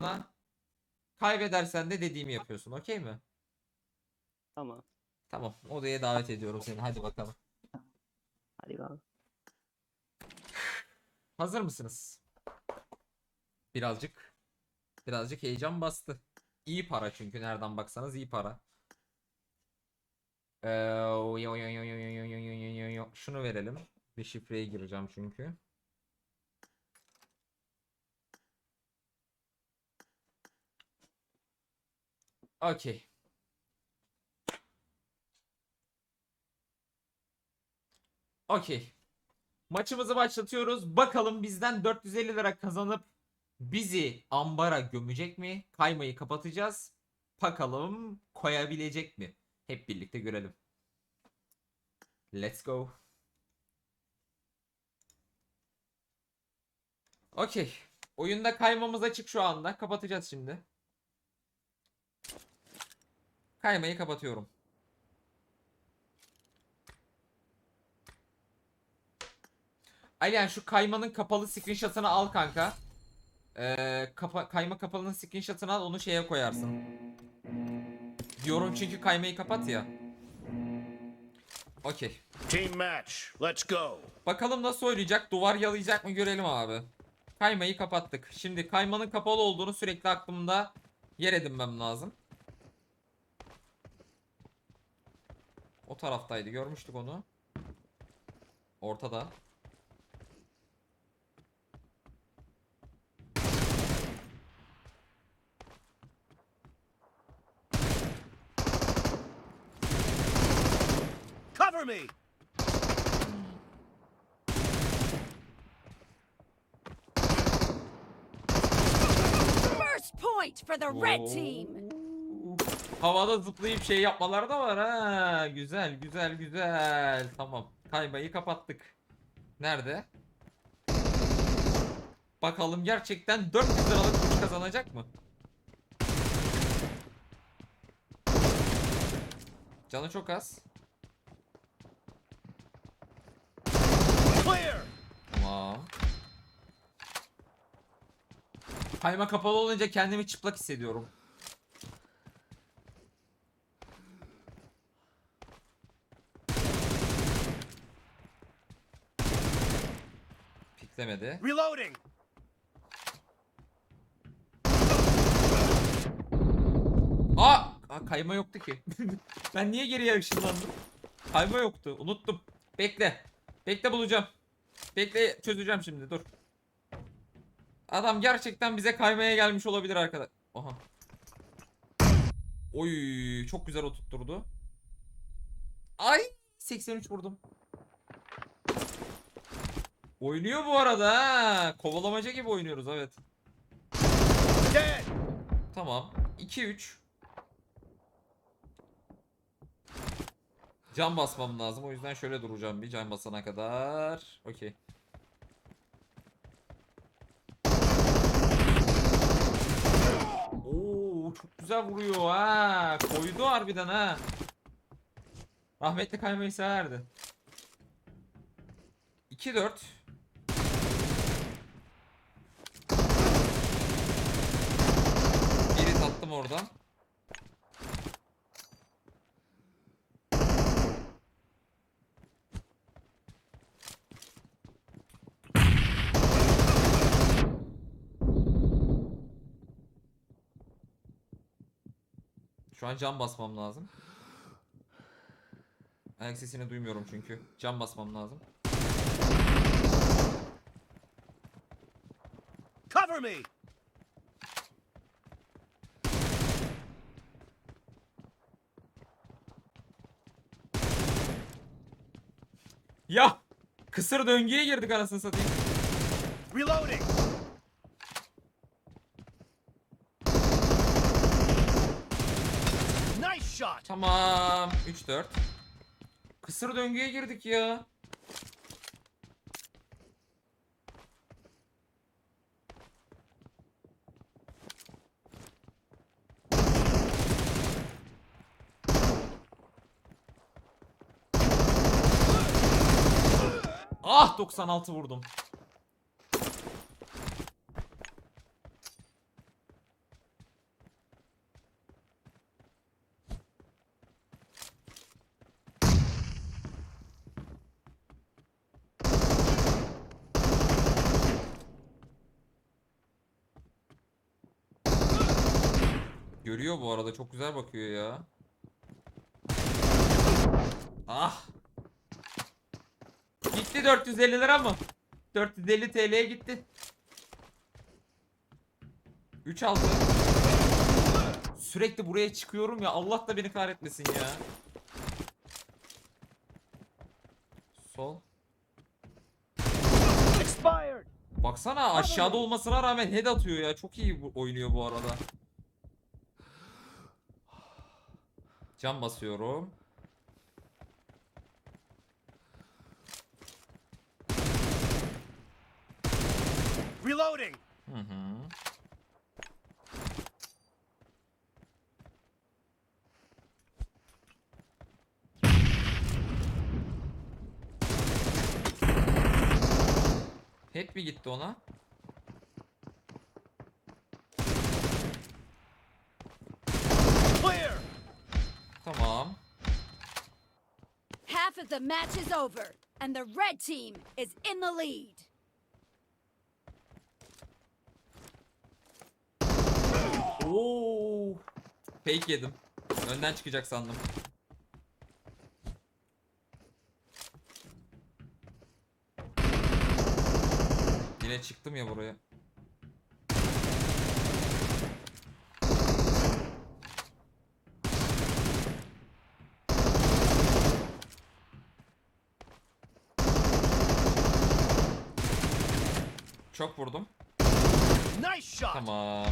bana. Kaybedersen de dediğimi yapıyorsun. Okey mi? Tamam. Tamam. Odaya davet ediyorum seni. Hadi bakalım. Hadi bakalım. Hazır mısınız? Birazcık birazcık heyecan bastı. İyi para çünkü nereden baksanız iyi para. Ee, şunu verelim. Bir şifreye gireceğim çünkü. Okey. Okey. Maçımızı başlatıyoruz. Bakalım bizden 450 lira kazanıp bizi ambara gömecek mi? Kaymayı kapatacağız. Bakalım koyabilecek mi? Hep birlikte görelim. Let's go. Okey. Oyunda kaymamız açık şu anda. Kapatacağız şimdi. Kaymayı kapatıyorum. Alihan şu kaymanın kapalı screenshot'ını al kanka. Ee, kapa- kayma kapalının screenshot'ını al onu şeye koyarsın. Diyorum çünkü kaymayı kapat ya. Okey. Team match. Let's go. Bakalım nasıl oynayacak? Duvar yalayacak mı görelim abi. Kaymayı kapattık. Şimdi kaymanın kapalı olduğunu sürekli aklımda yer edinmem lazım. Taraftaydı. Görmüştük onu. Ortada. Cover me. First point for the red Oo. team. Havada zıplayıp şey yapmaları da var ha. Güzel güzel güzel. Tamam. Kaymayı kapattık. Nerede? Bakalım gerçekten 400 liralık kuş kazanacak mı? Canı çok az. Tamam. Kayma kapalı olunca kendimi çıplak hissediyorum. Piklemedi. Reloading. Aa! Aa, kayma yoktu ki. ben niye geriye ışınlandım? Kayma yoktu. Unuttum. Bekle. Bekle bulacağım. Bekle çözeceğim şimdi. Dur. Adam gerçekten bize kaymaya gelmiş olabilir arkadaş. Aha. Oy, çok güzel oturtturdu. Ay, 83 vurdum. Oynuyor bu arada ha. Kovalamaca gibi oynuyoruz evet. Dead. Tamam. 2-3. Can basmam lazım. O yüzden şöyle duracağım bir can basana kadar. Okey. Oo çok güzel vuruyor ha. Koydu harbiden ha. Rahmetli kaymayı severdi. 2-4. Oradan. Şu an cam basmam lazım. Ayak sesini duymuyorum çünkü. Cam basmam lazım. Cover me. Ya! Kısır döngüye girdik anasını satayım. Reloading. Nice shot. Tamam. 3-4. Kısır döngüye girdik ya. Ah 96 vurdum. Görüyor bu arada çok güzel bakıyor ya. Ah Gitti 450 lira mı? 450 TL'ye gitti. 3 aldı. Sürekli buraya çıkıyorum ya Allah da beni kahretmesin ya. Sol. Baksana aşağıda olmasına rağmen head atıyor ya. Çok iyi oynuyor bu arada. Cam basıyorum. Reloading. Hı mm-hmm. hı. Head mi gitti ona? Clear. Tamam. Half of the match is over, and the red team is in the lead. Oo. Fake yedim. Önden çıkacak sandım. Yine çıktım ya buraya. Çok vurdum. Nice shot. Tamam.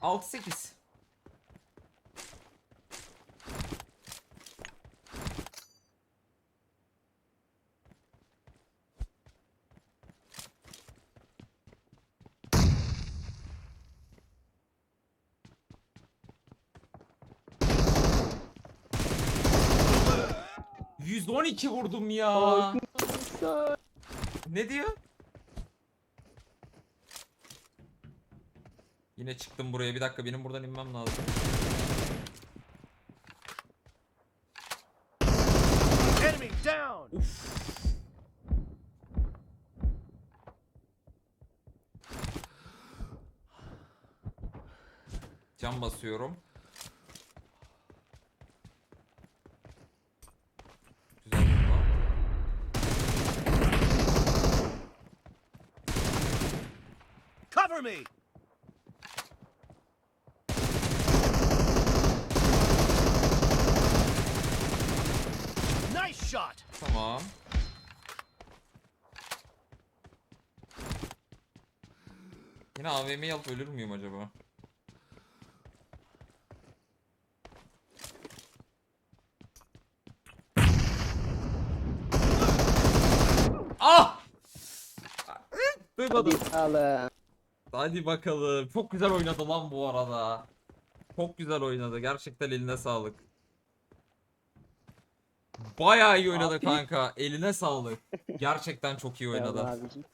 6-8. ...112 vurdum ya. Ne diyor? Yine çıktım buraya. Bir dakika benim buradan inmem lazım. Down. Cam basıyorum. Güzel. Cover me. Nice shot. Tamam. Yine AVM'yi alıp ölür müyüm acaba? Ah! Duymadım. Bakalım. Hadi bakalım. Çok güzel oynadı lan bu arada. Çok güzel oynadı. Gerçekten eline sağlık. Bayağı iyi oynadı Abi. kanka. Eline sağlık. Gerçekten çok iyi oynadı. Adamsın.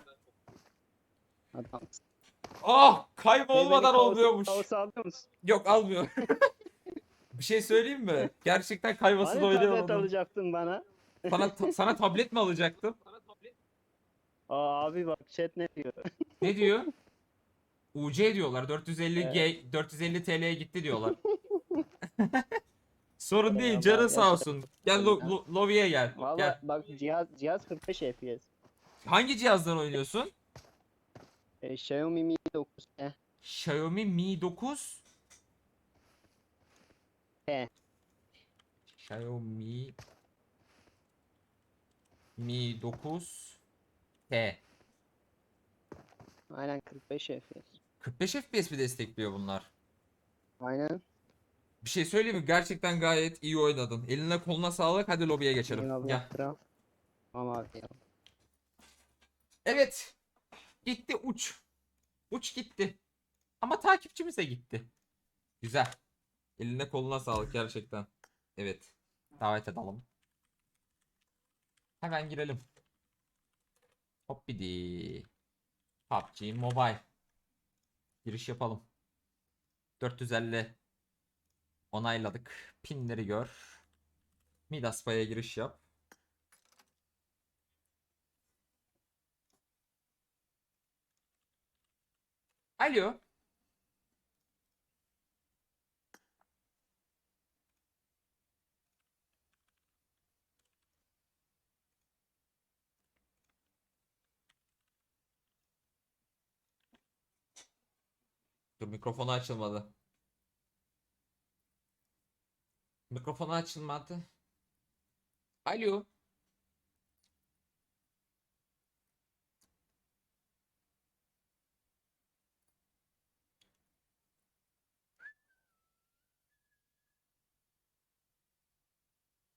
Ah! Kayma Beni olmadan kaosu- olmuyormuş. kaosu alıyor musun? Yok almıyor. Bir şey söyleyeyim mi? Gerçekten kaymasız Hani tablet oynayamadım. alacaktın bana. Sana, ta- sana tablet mi alacaktım? Aa, abi bak chat ne diyor? Ne diyor? UC diyorlar. 450 G 450 TL'ye gitti diyorlar. Sorun değil. Eyvallah, Canın sağ olsun. Gel lo- lo- lobiye gel. Valla Gel. bak cihaz cihaz 45 FPS. Hangi cihazdan oynuyorsun? E, Xiaomi Mi 9 e, Xiaomi Mi 9 T. Xiaomi Mi 9 T Aynen 45 FPS. 45 FPS mi destekliyor bunlar? Aynen. Bir şey söyleyeyim mi? Gerçekten gayet iyi oynadın. Eline koluna sağlık. Hadi lobiye geçelim. Gel. abi. ya. Evet. Gitti uç. Uç gitti. Ama takipçimiz de gitti. Güzel. Eline koluna sağlık gerçekten. Evet. Davet edelim. Hemen girelim. Hop bidi. PUBG Mobile. Giriş yapalım. 450 Onayladık. Pinleri gör. Midas paya giriş yap. Alo. Dur mikrofonu açılmadı. Mikrofonu açılmadı. Alo.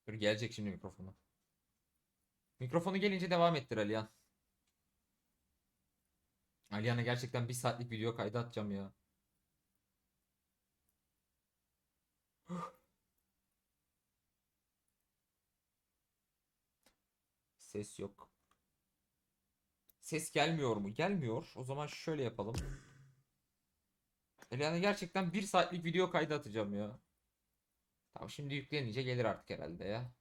Dur gelecek şimdi mikrofonu. Mikrofonu gelince devam ettir Aliyan. Aliyan'a gerçekten bir saatlik video kaydı atacağım ya. Ses yok. Ses gelmiyor mu? Gelmiyor. O zaman şöyle yapalım. Aliyan'a gerçekten bir saatlik video kaydı atacağım ya. Tamam şimdi yüklenince gelir artık herhalde ya.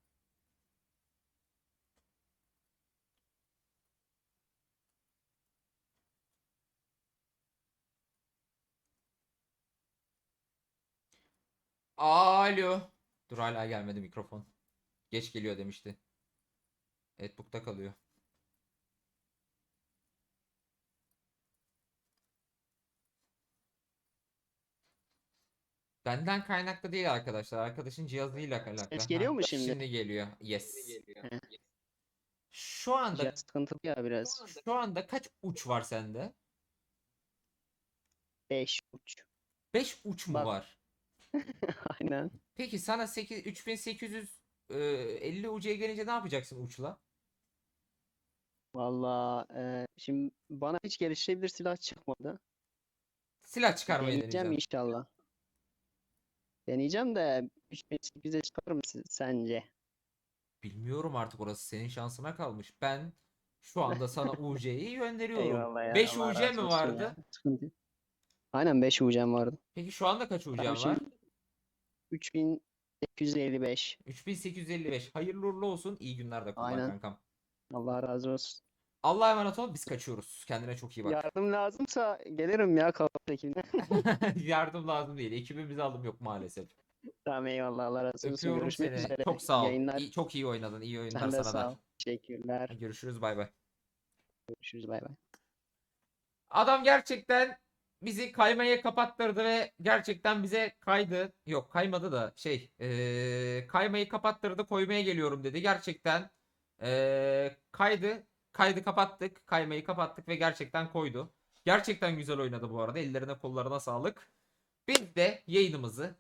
Alo. Dur hala gelmedi mikrofon. Geç geliyor demişti. Evet bukta kalıyor. Benden kaynaklı değil arkadaşlar. Arkadaşın cihazıyla alakalı. Ses geliyor mu şimdi? Şimdi geliyor. Yes. Heh. Şu anda Biraz sıkıntılı ya biraz. şu anda kaç uç var sende? 5 uç. 5 uç mu Bak. var? Aynen. Peki sana 8 3850 ucuya gelince ne yapacaksın uçla? Valla e, şimdi bana hiç geliştirebilir silah çıkmadı. Silah çıkarmayı Deneyeceğim deneyeceksin. inşallah. Deneyeceğim de 3800'e çıkar mı siz- sence? Bilmiyorum artık orası senin şansına kalmış. Ben şu anda sana UC'yi gönderiyorum. Eyvallah ya. 5 Allah UC razı mi olsun vardı? ya. Sıkıntı yok. Aynen 5 UC'm vardı. Peki şu anda kaç Tamam, var? şimdi 3855. 3855. Hayırlı uğurlu olsun. İyi günler de kullan Aynen. kankam. Allah razı olsun. Allah'a emanet ol. Biz kaçıyoruz. Kendine çok iyi bak. Yardım lazımsa gelirim ya kalabalık ekibine. Yardım lazım değil. Ekibimizi aldım yok maalesef. Tamam eyvallah Allah razı olsun. Öpüyorum Görüşmek seni. üzere. Çok sağ ol. Yayınlar. İyi- çok iyi oynadın. İyi oyunlar Sen de sana sağ da. ol. Teşekkürler. Görüşürüz. Bay bay. Görüşürüz bay bay. Adam gerçekten bizi kaymaya kapattırdı ve gerçekten bize kaydı. Yok kaymadı da şey eee, kaymayı kapattırdı koymaya geliyorum dedi. Gerçekten eee, kaydı. Kaydı kapattık. Kaymayı kapattık ve gerçekten koydu. Gerçekten güzel oynadı bu arada. Ellerine kollarına sağlık. Biz de yayınımızı